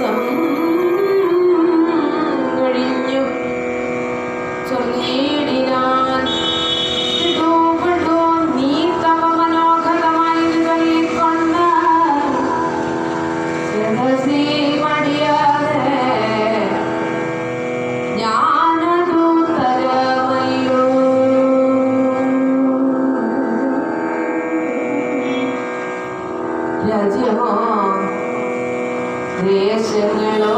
ശ്വാസം ഒഴിഞ്ഞു ചൊല്ലേടിനാൻ രാജ്യമോ క్రియేషన్లో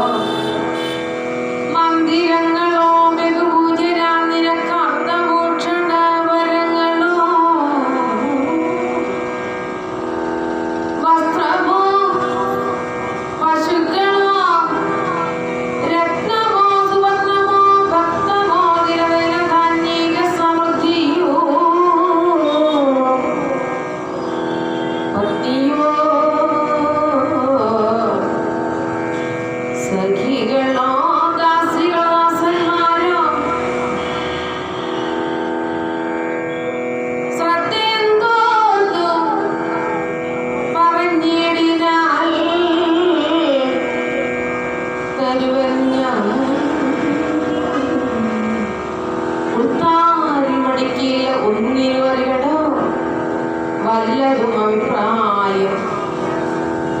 പലരും അഭിപ്രായം.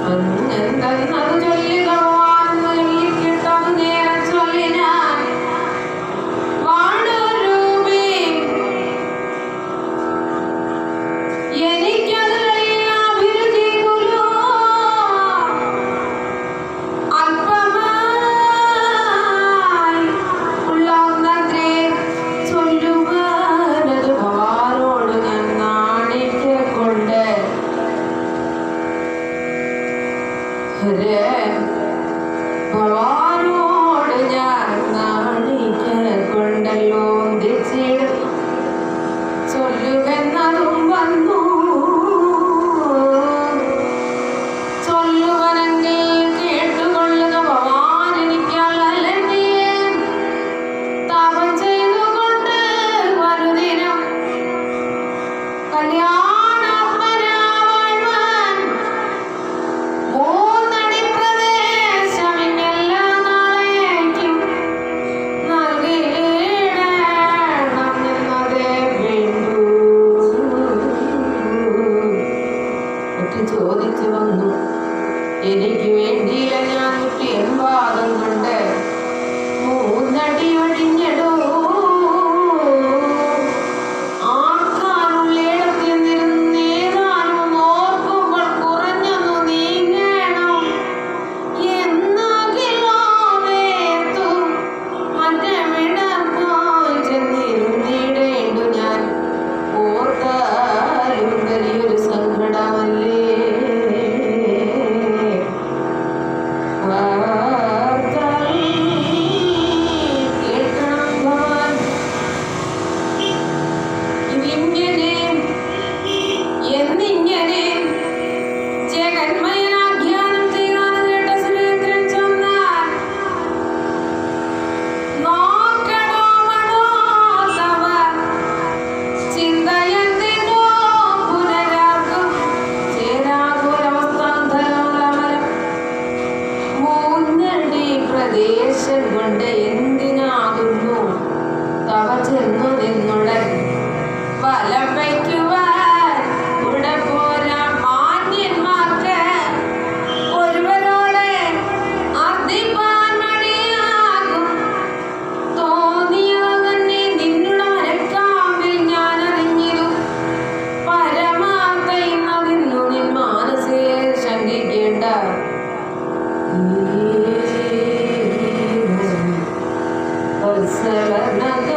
അന്നെന്തെന്നത് ചൊല്ലുക ഭഗവാനോട് ഞാൻ നാണിക്ക കൊണ്ടല്ലോ ചൊല്ലുമെന്നതും വന്നു. ചൊല്ലുക പ്രദേശം കൊണ്ട് എന്തിനാകുന്നു? തവ നിന്നുടൻ. വലം Yes,